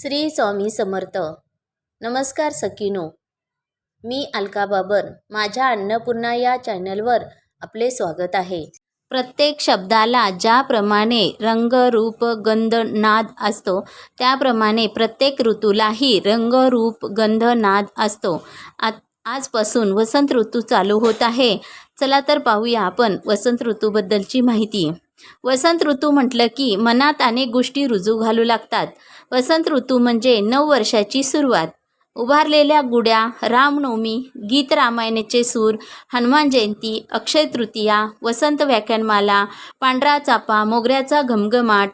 श्री स्वामी समर्थ. नमस्कार सकिनो मी अलका बाबर माझ्या अन्नपूर्णा या चॅनलवर आपले स्वागत आहे. प्रत्येक शब्दाला ज्याप्रमाणे रंग रूप गंध नाद असतो त्याप्रमाणे प्रत्येक ऋतूलाही रंग रूप गंध नाद असतो. आ आजपासून वसंत ऋतू चालू होत आहे. चला तर पाहूया आपण वसंत ऋतूबद्दलची माहिती. वसंत ऋतू म्हटलं की मनात अनेक गोष्टी रुजू घालू लागतात. वसंत ऋतू म्हणजे नऊ वर्षाची सुरुवात. उभारलेल्या गुड्या रामनवमी गीत रामायणाचे सूर हनुमान जयंती अक्षय तृतीया वसंत व्याख्यानमाला पांढरा चापा मोगऱ्याचा घमघमाट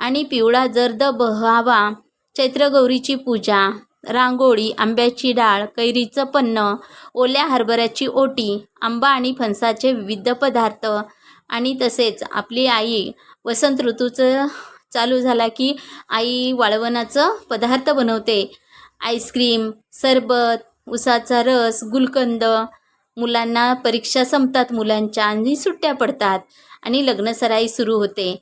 आणि पिवळा जर्द बहावा चैत्रगौरीची पूजा रांगोळी आंब्याची डाळ कैरीचं पन्न ओल्या हरभऱ्याची ओटी आंबा आणि फणसाचे विविध पदार्थ आणि तसेच आपली आई वसंत ऋतूचं चालू झाला की आई वाळवणाचं पदार्थ बनवते. आईस्क्रीम सरबत उसाचा रस गुलकंद मुलांना परीक्षा संपतात मुलांच्या आणि सुट्ट्या पडतात आणि लग्नसराई सुरू होते.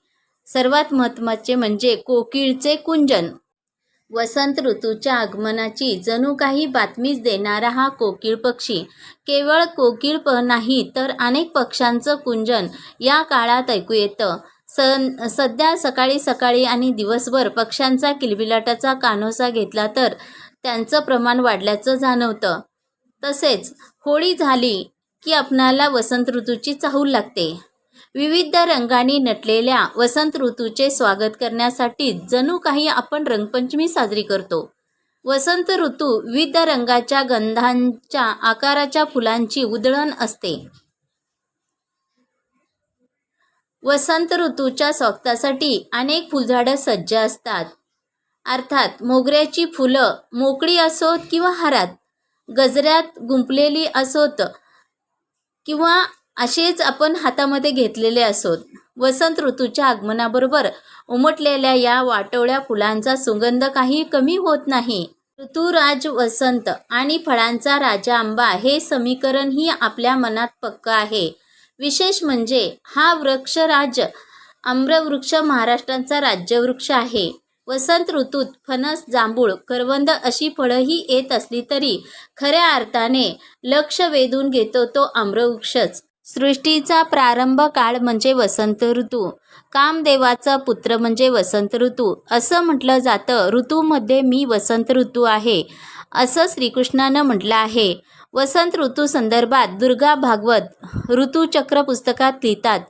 सर्वात महत्त्वाचे म्हणजे कोकिळचे कुंजन. वसंत ऋतूच्या आगमनाची जणू काही बातमीच देणारा हा कोकिळ पक्षी. केवळ कोकिळ प नाही तर अनेक पक्ष्यांचं कुंजन या काळात ऐकू येतं. सन सध्या सकाळी सकाळी आणि दिवसभर पक्ष्यांचा किलबिलाटाचा कानोसा घेतला तर त्यांचं प्रमाण वाढल्याचं जाणवतं. तसेच होळी झाली की आपणाला वसंत ऋतूची चाहूल लागते. विविध रंगांनी नटलेल्या वसंत ऋतूचे स्वागत करण्यासाठी जणू काही आपण रंगपंचमी साजरी करतो. वसंत ऋतू विविध रंगाच्या गंधांच्या आकाराच्या फुलांची उधळण असते. वसंत ऋतूच्या स्वागतासाठी अनेक फुलझाडं सज्ज असतात. अर्थात मोगऱ्याची फुलं मोकळी असोत किंवा हारात गजऱ्यात गुंपलेली असोत किंवा असेच आपण हातामध्ये घेतलेले असोत. वसंत ऋतूच्या आगमनाबरोबर उमटलेल्या या वाटोळ्या फुलांचा सुगंध काही कमी होत नाही. ऋतुराज वसंत आणि फळांचा राजा आंबा हे समीकरणही आपल्या मनात पक्क आहे. विशेष म्हणजे हा वृक्षराज आम्रवृक्ष महाराष्ट्राचा राज्यवृक्ष आहे. वसंत ऋतूत फणस जांभूळ करवंद अशी फळंही येत असली तरी खऱ्या अर्थाने लक्ष वेधून घेतो तो आम्रवृक्षच. सृष्टीचा प्रारंभ काळ म्हणजे वसंत ऋतू. कामदेवाचा पुत्र म्हणजे वसंत ऋतू. असं म्हटलं जातं ऋतूमध्ये मी वसंत ऋतू आहे. असं श्रीकृष्णानं म्हटलं आहे. वसंत ऋतू संदर्भात दुर्गा भागवत ऋतूचक्र पुस्तकात लिहितात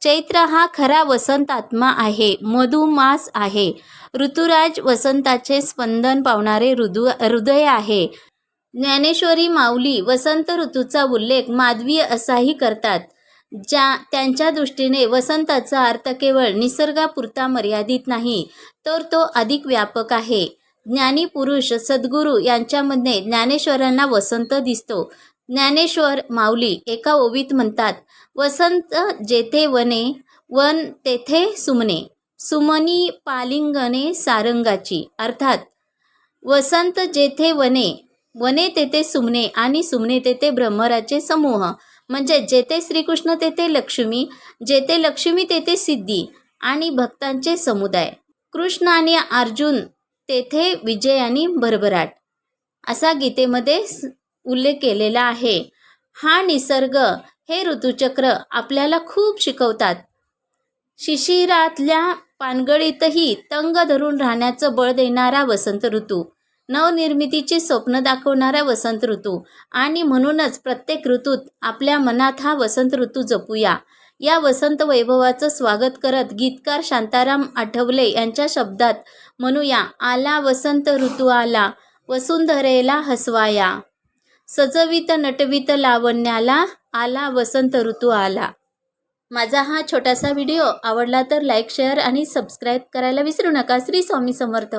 चैत्र हा खरा वसंत आत्मा आहे मधुमास आहे. ऋतुराज वसंताचे स्पंदन पावणारे हृदू हृदय आहे. ज्ञानेश्वरी माऊली वसंत ऋतूचा उल्लेख माधवी असाही करतात. ज्या त्यांच्या दृष्टीने वसंताचा अर्थ केवळ निसर्गापुरता मर्यादित नाही तर तो अधिक व्यापक आहे. ज्ञानी पुरुष सद्गुरू यांच्यामध्ये ज्ञानेश्वरांना वसंत दिसतो. ज्ञानेश्वर माऊली एका ओवीत म्हणतात वसंत जेथे वने वन तेथे सुमने सुमनी पालिंगने सारंगाची. अर्थात वसंत जेथे वने वने तेथे सुमने आणि सुमने तेथे ब्रह्मराचे समूह. म्हणजे जेथे श्रीकृष्ण तेथे लक्ष्मी जेथे लक्ष्मी तेथे सिद्धी आणि भक्तांचे समुदाय. कृष्ण आणि अर्जुन तेथे विजय आणि भरभराट. असा गीतेमध्ये उल्लेख केलेला आहे. हा निसर्ग हे ऋतुचक्र आपल्याला खूप शिकवतात. शिशिरातल्या पानगळीतही तंग धरून राहण्याचं बळ देणारा वसंत ऋतू. नवनिर्मितीचे स्वप्न दाखवणारा वसंत ऋतू. आणि म्हणूनच प्रत्येक ऋतूत आपल्या मनात हा वसंत ऋतू जपूया. या वसंत वैभवाचं स्वागत करत गीतकार शांताराम आठवले यांच्या शब्दात म्हणूया आला वसंत ऋतू आला वसुंधरेला हसवाया. सजवित नटवित लावण्याला आला वसंत ऋतू आला. माझा हा छोटासा व्हिडिओ आवडला तर लाईक शेअर आणि सबस्क्राईब करायला विसरू नका. श्री स्वामी समर्थ.